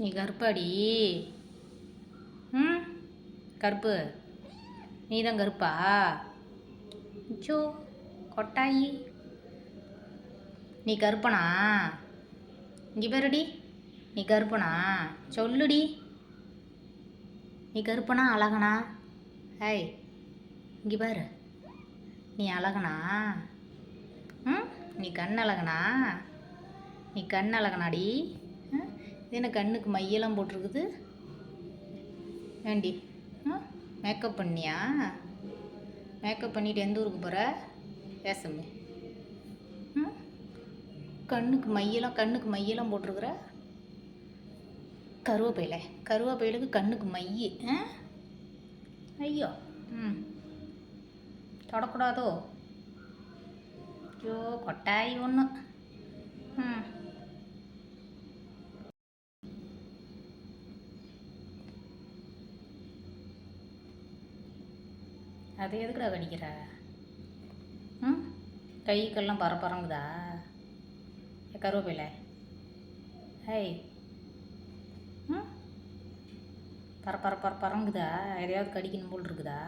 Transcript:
நீ கருப்பாடி. ம்? கருப்பு. நீ தான் கருப்பா? அச்சோ கொட்டாயி. நீ கருப்பனா? இங்கே பேருடி. நீ கருப்பனா? சொல்லுடி. நீ கருப்பனா அழகனா? ஏய் இங்கே பாரு. நீ அழகனா? ம்? நீ கண் அழகனா நீ கண் அழகனாடி ம்? இது என்ன கண்ணுக்கு மையெல்லாம் போட்டிருக்குது. ஏண்டி? ஆ? மேக்கப் பண்ணியா? மேக்கப் பண்ணிவிட்டு எந்த ஊருக்கு போகிற பேசமே. ம் கண்ணுக்கு மையெல்லாம் கண்ணுக்கு மையெல்லாம் போட்டிருக்குற? கருவேப்பிலை. கருவேப்பிலைக்கு கண்ணுக்கு மைய. ஆ? ஐயோ. ம். தொடக்கூடாதோ? ஐயோ கொட்டாய் ஒன்று ம் அது எதுக்குடா கடிக்கிற? ம்? கைக்கெல்லாம் பற பறங்குதா? கருவேப்பிலை. ஹேய் ம்? பரப்பர பற எதையாவது கடிக்கணும் போல் இருக்குதா?